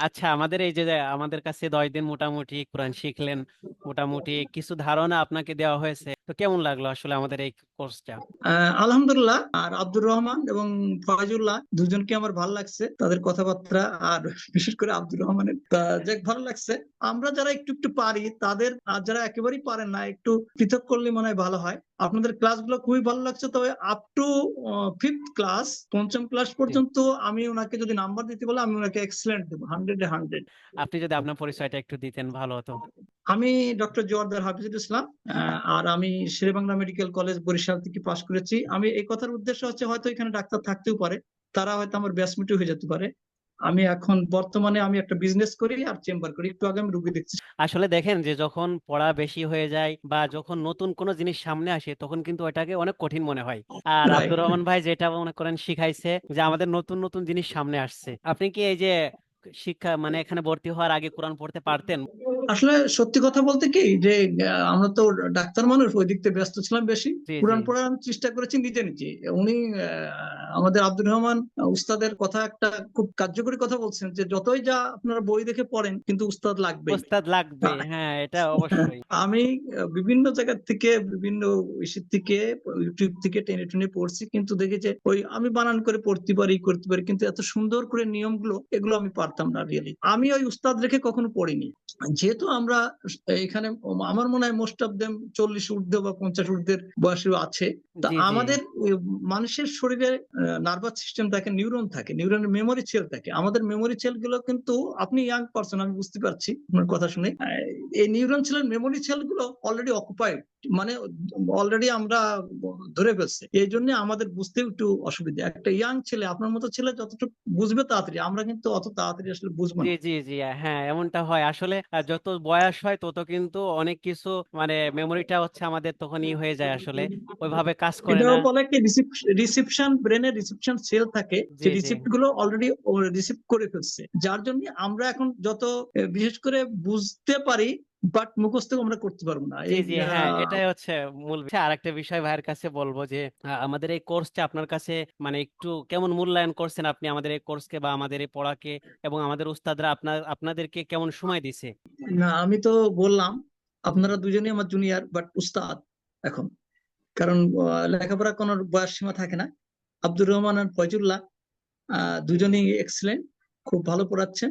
আচ্ছা আমাদের এই যে, আমাদের কাছে দশ দিন মোটামুটি কোরআন শিখলেন, মোটামুটি কিছু ধারণা আপনাকে দেওয়া হয়েছে। তো কেমন লাগল আসলে আমাদের এই কোর্সটা আলহামদুলিল্লাহ। আর আব্দুর রহমান এবং ফয়জুল্লাহ দুজনকে আমার ভালো লাগছে তাদের কথাবার্তা আর বিশেষ করে আব্দুর রহমানের। যাক ভালো লাগছে। আমরা যারা একটু একটু পারি তাদের আর যারা একেবারেই পারেন না একটু পৃথক করলে মনে হয় ভালো হয়। আপনাদের ক্লাসগুলো খুবই ভালো লাগছে তবে আপ টু ফিফথ ক্লাস পঞ্চম ক্লাস পর্যন্ত আমি ওনাকে যদি নাম্বার দিতে বলে আমি ওনাকে এক্সেলেন্ট দেবো হান্ড্রেড হান্ড্রেড আপনি যদি আপনার পরিচয়টা একটু দিতেন ভালো হতো। আমি ডক্টর জোয়ারদার হাফিজুল ইসলাম আর আমি শেরেবাংলা মেডিকেল কলেজ বরিশাল থেকে পাশ করেছি। আমি এই কথার উদ্দেশ্য হচ্ছে হয়তো এখানে ডাক্তার থাকতেও পারে তারা হয়তো আমার ব্যাচমেটও হয়ে যেতে পারে। আমি এখন বর্তমানে আমি একটা বিজনেস করি আর চেম্বার করি একটু আগে আমি রুগী দেখছি। আসলে দেখেন যে যখন পড়া বেশি হয়ে যায় বা যখন নতুন কোনো জিনিস সামনে আসে তখন কিন্তু ওটাকে অনেক কঠিন মনে হয়। আর আব্দুর রহমান ভাই যেটা মনে করেন শিখাইছে যে আমাদের নতুন নতুন জিনিস সামনে আসছে। আপনি কি এই যে শিক্ষা মানে এখানে ভর্তি হওয়ার আগে কোরআন পড়তে পারতেন? আসলে সত্যি কথা বলতে কি যে আমরা তো ডাক্তার মানুষ ওই দিক থেকে ব্যস্ত ছিলাম বেশি। কোরআন পড়ার আমি চেষ্টা করেছি নিজে নিজে। উনি আমাদের আব্দুর রহমান উস্তাদের কথা একটা খুব কার্যকরী কথা বলছেন যে যতই যা আপনারা বই দেখে পড়েন কিন্তু উস্তাদ লাগবে ওস্তাদ লাগবে হ্যাঁ এটা অবশ্যই। আমি বিভিন্ন জায়গা থেকে বিভিন্ন ইসের থেকে ইউটিউব থেকে টেনে টেনে পড়ছি কিন্তু দেখি যে ওই আমি বানান করে পড়তে পারি করতে পারি কিন্তু এত সুন্দর করে নিয়মগুলো এগুলো আমি পারতাম না রিয়েলি আমি ওই উস্তাদ রেখে কখনো পড়িনি। যেহেতু আমরা এখানে আমার মনে হয় মোস্ট অফ দেম চল্লিশ ঊর্ধ্ব বা পঞ্চাশ ঊর্ধ্বের বয়সীও আছে। তা। আমাদের মানুষের শরীরে নার্ভাস সিস্টেম থাকে নিউরন থাকে নিউরনের মেমোরি সেল থাকে। আমাদের মেমোরি সেলগুলো কিন্তু আপনি ইয়াং পারসন আমি বুঝতে পারছি আপনার কথা শুনে। এই নিউরন সেলের মেমোরি সেলগুলো অলরেডি অকুপাইড মানে অলরেডি আমরা ধরে ফেলছে। এই জন্য আমাদের বুঝতেও একটু অসুবিধা। একটা ইয়াং ছেলে আপনার মতো ছেলে যতটুকু বুঝবে তাড়াতাড়ি আমরা কিন্তু অত তাড়াতাড়ি আসলে বুঝব না। জি জি জি হ্যাঁ এমনটা হয়। আসলে আহ, যত বয়স হয় তত কিন্তু অনেক কিছু মানে মেমোরিটা হচ্ছে আমাদের তখনই হয়ে যায় আসলে। ওইভাবে কাজ করে না। বলে কি রিসেপশন ব্রেনের রিসেপশন সেল থাকে যে রিসিপ্টগুলো অলরেডি রিসিভ করে ফেলছে। যার জন্য আমরা এখন যত বিশেষ করে বুঝতে পারি বাট মুখস্থ আমরা করতে পারব না। জি জি হ্যাঁ এটাই হচ্ছে মূল বিষয়। আর একটা বিষয় ভাইয়ের কাছে বলব যে আমাদের এই কোর্সটা আপনার কাছে মানে একটু কেমন মূল্যায়ন করছেন আপনি আমাদের এই কোর্সকে বা আমাদের এই পড়াকে এবং আমাদের উস্তাদরা আপনার আপনাদেরকে কেমন সময় দিছে? না আমি তো বললাম আপনারা দুজনেই আমার জুনিয়র বাট উস্তাদ এখন। কারণ লেখাপড়া কোনো বয়স সীমা থাকে না। আব্দুর রহমান আর ফয়জুল্লাহ দুজনেই এক্সেলেন্ট খুব ভালো পড়াচ্ছেন।